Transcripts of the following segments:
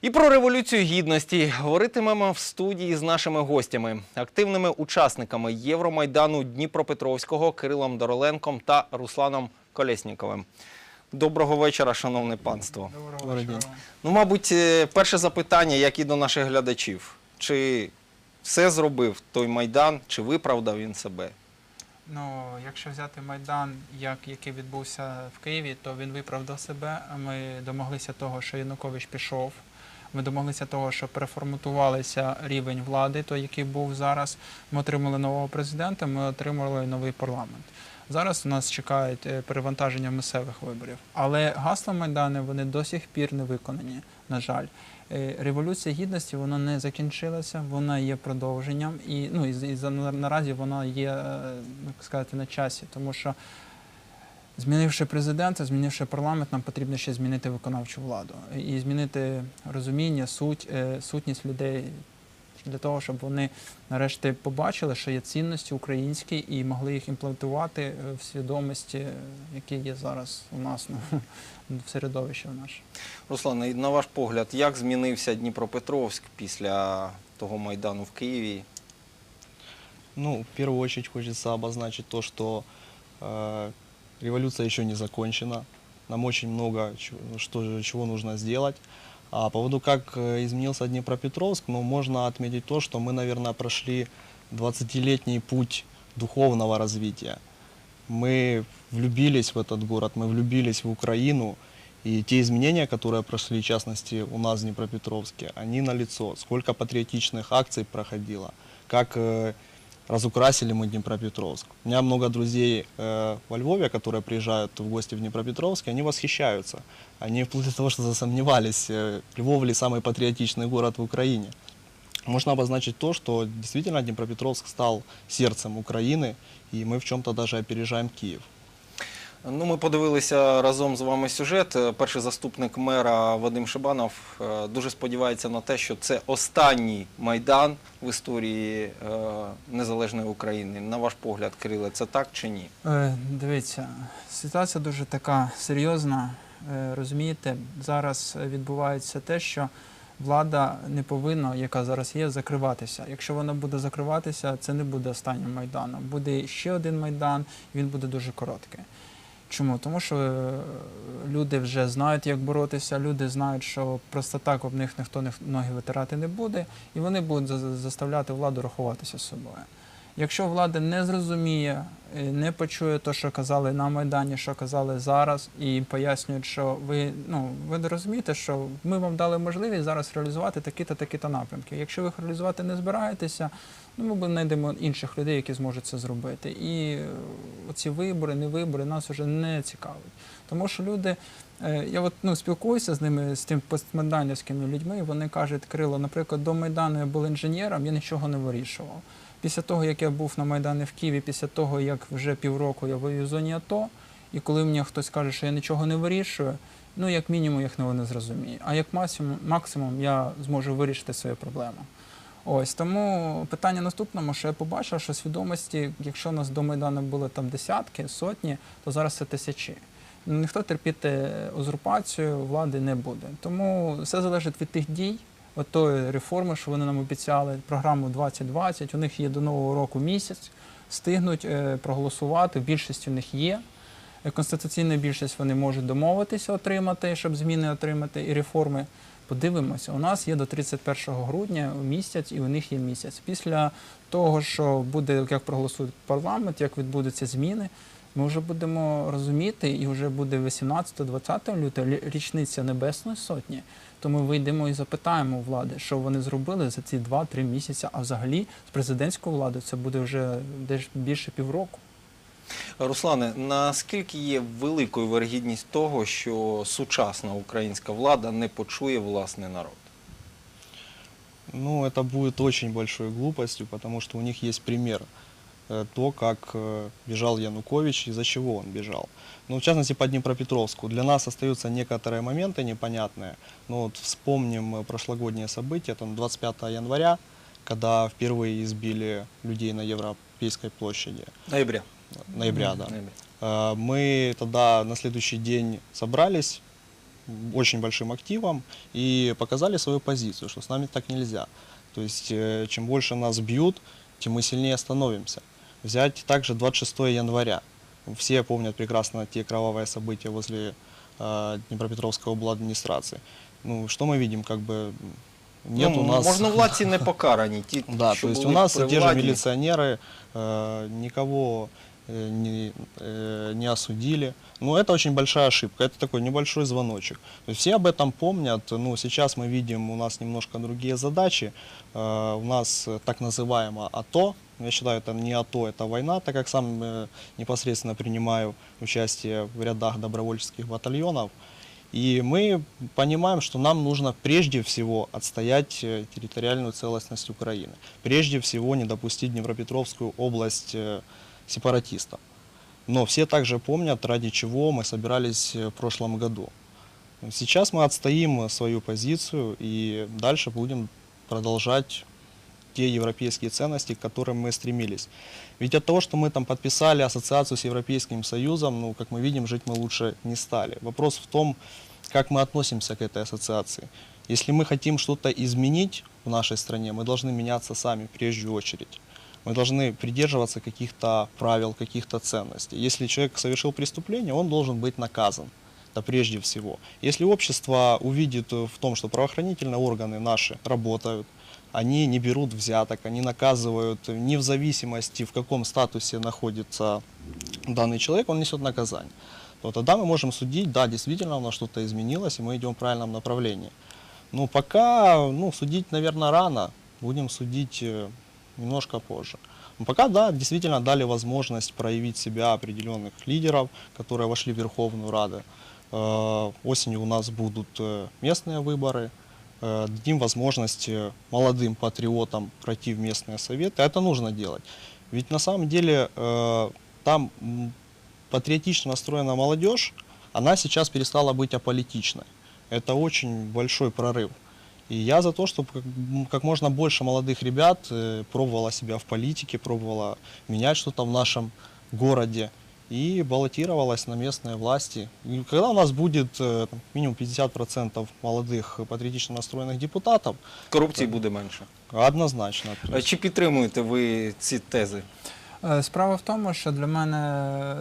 І про революцію гідності говоритимемо в студії з нашими гостями, активними учасниками Євромайдану Дніпропетровського Кирилом Дороленком та Русланом Колєсніковим. Доброго вечора, шановне панство. Добрий день. Ну, мабуть, е, перше запитання, як і до наших глядачів. Чи все зробив той майдан, чи виправдав він себе? Ну, якщо взяти Майдан, як, який відбувся в Києві, то він виправдав себе. Ми домоглися того, що Янукович пішов. Ми домоглися того, що переформатувалися рівень влади, той, який був зараз. Ми отримали нового президента, ми отримали новий парламент. Зараз у нас чекають е, перевантаження місцевих виборів. Але гасла Майдану вони до сих пір не виконані, на жаль. Е, Революція гідності вона не закінчилася, вона є продовженням, і ну і, і наразі вона є, е, як сказати, на часі, тому що змінивши президента, змінивши парламент, нам потрібно ще змінити виконавчу владу і змінити розуміння, суть, е, сутність людей для того, щоб вони нарешті побачили, що є цінності українські і могли їх імплементувати е, в свідомості, е, які є зараз у нас ну, в середовищі в наше. Руслане, на ваш погляд, як змінився Дніпропетровськ після того майдану в Києві? Ну, в первую очередь хочется обозначить то, что э, революция еще не закончена. Нам очень много чего, что, чего нужно сделать. А по поводу, как э, изменился Днепропетровск, ну, можно отметить то, что мы, наверное, прошли 20-летний путь духовного развития. Мы влюбились в этот город, мы влюбились в Украину, и те изменения, которые прошли, в частности, у нас в Днепропетровске, они налицо. Сколько патриотичных акций проходило, как э, разукрасили мы Днепропетровск. У меня много друзей э, во Львове, которые приезжают в гости в Днепропетровск, и они восхищаются. Они вплоть до того, что засомневались, э, Львов ли самый патриотичный город в Украине. Можно обозначить то, что действительно Днепропетровск стал сердцем Украины, и мы в чем-то даже опережаем Киев. Ну, ми подивилися разом з вами сюжет. Перший заступник мера Вадим Шибанов е, дуже сподівається на те, що це останній майдан в історії е, незалежної України. На ваш погляд, Кириле, це так чи ні? Е, Дивіться, ситуація дуже така серйозна. Розумієте, зараз відбувається те, що влада не повинна, яка зараз є, закриватися. Якщо вона буде закриватися, це не буде останнім майданом. Буде ще один майдан, він буде дуже короткий. Чому? Тому що е, люди вже знають, як боротися, люди знають, що просто так об них ніхто ноги витирати не буде, і вони будуть заставляти владу рахуватися з собою. Якщо влада не зрозуміє, е, не почує те, що казали на Майдані, що казали зараз, і пояснюють, що ви ну ви розумієте, що ми вам дали можливість зараз реалізувати такі-то, такі-то напрямки. Якщо ви їх реалізувати не збираєтеся, ну ми знайдемо інших людей, які зможуть це зробити. І е, оці вибори, не вибори нас вже не цікавить. Тому що люди. е, Я от ну спілкуюся з ними, з тим постмайданівськими людьми. і Вони кажуть, Крило, наприклад, до Майдану я був інженером, я нічого не вирішував. Після того, як я був на Майдані в Києві, після того, як вже півроку я воюю в зоні АТО, і коли мені хтось каже, що я нічого не вирішую, ну як мінімум їх не зрозумію. А як максимум, максимум я зможу вирішити свою проблему. Ось тому питання наступному, що я побачив, що свідомості, якщо у нас до Майдану були там десятки, сотні, то зараз це тисячі. Ніхто терпіти узурпацію влади не буде. Тому все залежить від тих дій, от тої реформи, що вони нам обіцяли, програму 2020. У них є до нового року місяць, встигнуть е, проголосувати. В більшості у них є. Е, Конституційна більшість вони можуть домовитися отримати, щоб зміни отримати і реформи. Подивимося, у нас є до 31 грудня місяць, і у них є місяць. Після того, що буде, як проголосують парламент, як відбудуться зміни, ми вже будемо розуміти, і вже буде 18-20 лютого річниця Небесної Сотні. То ми вийдемо і запитаємо у влади, що вони зробили за ці 2-3 місяці. А взагалі з президентською владою це буде вже десь більше півроку. Руслане, наскільки є великою вергідність того, що сучасна українська влада не почує власний народ? Ну, это будет очень большой глупостью, потому что у них есть пример. э, То, как э, бежал Янукович, из-за чего он бежал. Ну, в частности, по Днепропетровску. Для нас остаются некоторые моменты непонятные. Ну, вот вспомним э, прошлогодние события, там 25 января, когда впервые избили людей на Европейской площади. Ноября. Ноября, да. Ноября. Э, Мы тогда на следующий день собрались очень большим активом и показали свою позицию, что с нами так нельзя. То есть э, чем больше нас бьют, тем мы сильнее становимся. Взять также 26 января. Все помнят прекрасно те кровавые события возле э, Днепропетровской обладминистрации. Ну, что мы видим, как бы нет ну, у нас... Можновладці не покарані. Ті, Да, що то есть у були нас при те же владі. милиционеры э, никого э, не, э, не осудили. Но это очень большая ошибка, это такой небольшой звоночек. То есть все об этом помнят, ну сейчас мы видим, у нас немножко другие задачи. Э, у нас э, так называемое АТО, я считаю, это не АТО, это война, так как сам э, непосредственно принимаю участие в рядах добровольческих батальонов. И мы понимаем, что нам нужно прежде всего отстоять э, территориальную целостность Украины. Прежде всего не допустить Днепропетровскую область э, сепаратистам. Но все также помнят, ради чего мы собирались э, в прошлом году. Сейчас мы отстоим свою позицию и дальше будем продолжать те европейские ценности, к которым мы стремились. Ведь от того, что мы там подписали ассоциацию с Европейским Союзом, ну, как мы видим, жить мы лучше не стали. Вопрос в том, как мы относимся к этой ассоциации. Если мы хотим что-то изменить в нашей стране, мы должны меняться сами, в прежнюю очередь. Мы должны придерживаться каких-то правил, каких-то ценностей. Если человек совершил преступление, он должен быть наказан. Это прежде всего. Если общество увидит э, в том, что правоохранительные органы наши работают, они не берут взяток, они наказывают э, не в зависимости, в каком статусе находится данный человек, он несет наказание, то тогда мы можем судить, да, действительно у нас что-то изменилось, и мы идем в правильном направлении. Но пока, ну, судить, наверное, рано, будем судить э, немножко позже. Но пока, да, действительно дали возможность проявить себя определенных лидеров, которые вошли в Верховную Раду. Э, Осенью у нас будут э, местные выборы, э, дадим возможность молодым патриотам пройти в местные советы. Это нужно делать. Ведь на самом деле там патриотично настроенная молодежь, она сейчас перестала быть аполитичной. Это очень большой прорыв. И я за то, чтобы как, м, как можно больше молодых ребят э, пробовало себя в политике, пробовало менять что-то в нашем городе и баллотировалась на местные власти. И когда у нас будет э, там, минимум 50% молодых э, патриотично настроенных депутатов, Корупції буде менше. однозначно. то А есть- Чи підтримуєте ви ці тези? Е, Справа в тому, що для мене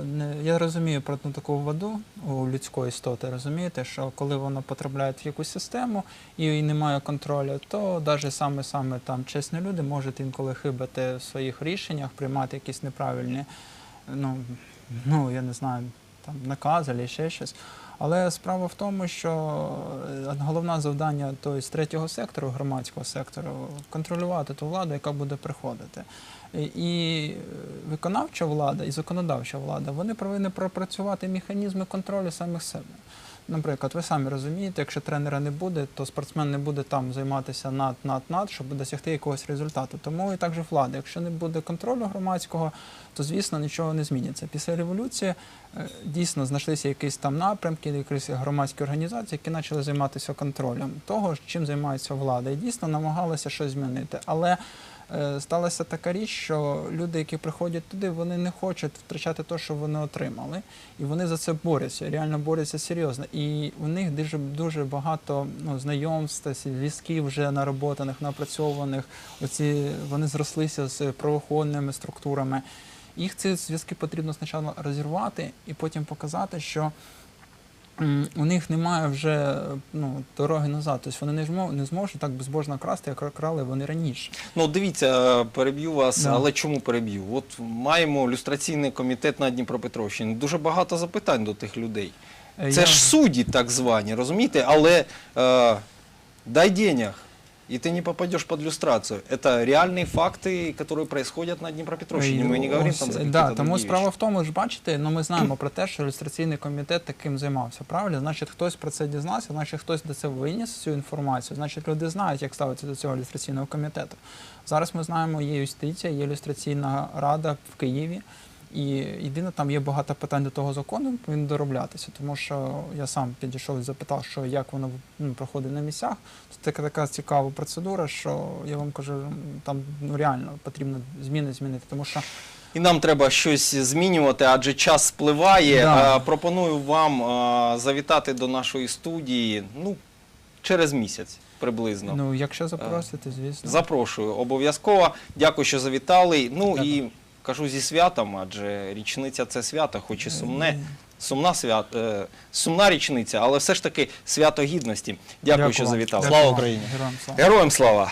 не я розумію про таку воду у людської істоти. Розумієте, що коли вона потрапляє в якусь систему і немає контролю, то навіть саме саме там чесні люди можуть інколи хибити в своїх рішеннях, приймати якісь неправильні, ну, ну я не знаю, там накази або ще щось. Але справа в тому, що е, головне завдання той з третього сектору, громадського сектору, контролювати ту владу, яка буде приходити. І- І е, виконавча влада, і законодавча влада, вони повинні пропрацювати механізми контролю самих себе. Наприклад, ви самі розумієте, якщо тренера не буде, то спортсмен не буде там займатися над, над, над, щоб досягти якогось результату. Тому і також влада. Якщо не буде контролю громадського, то звісно нічого не зміниться. Після революції е, дійсно знайшлися якісь там напрямки, якісь громадські організації, які почали займатися контролем того, чим займається влада, і дійсно намагалися щось змінити. Але сталася така річ, що люди, які приходять туди, вони не хочуть втрачати те, що вони отримали, і вони за це борються, реально борються серйозно. І у них дуже дуже багато ну, знайомств, зв'язків вже нароботаних, напрацьованих. Оці вони зрослися з правоохоронними структурами. Їх ці зв'язки потрібно спочатку розірвати і потім показати, що у них немає вже ну, дороги назад. Тобто вони не не зможуть так безбожно красти, як крали вони раніше. Ну, дивіться, переб'ю вас, Да. але чому переб'ю? От маємо люстраційний комітет на Дніпропетровщині. Дуже багато запитань до тих людей. Е, Це я- ж судді так звані, розумієте? Але е, дай денег, и ты не попадешь под люстрацию. Это реальные факты, которые происходят на Днепропетровщине. Мы не говорим Ось, там за да, какие-то тому другие справа вещи. в тому, ж бачите, ну ми знаємо про те, що ілюстраційний комітет таким займався. Правильно? Значить, хтось про це дізнався, значить хтось до це виніс цю інформацію. Значить, люди знають, як ставитися до цього ілюстраційного комітету. Зараз ми знаємо, є юстиція, є ілюстраційна рада в Києві. І єдине, там є багато питань до того закону, він дороблятися, тому що я сам підійшов і запитав, що як воно ну, проходить на місцях. Це така, така цікава процедура, що я вам кажу, там ну, реально потрібно зміни змінити, тому що І нам треба щось змінювати, адже час спливає. Да. Е, Пропоную вам е, завітати до нашої студії ну, через місяць приблизно. Ну, якщо запросите, звісно. Запрошую обов'язково. Дякую, що завітали. Ну Дякую. і кажу зі святом, адже річниця це свято, хоч і сумне. Сумна свят, е, сумна річниця, але все ж таки свято гідності. Дякую, що завітали. Слава. Україні! Героям слава. Героям слава!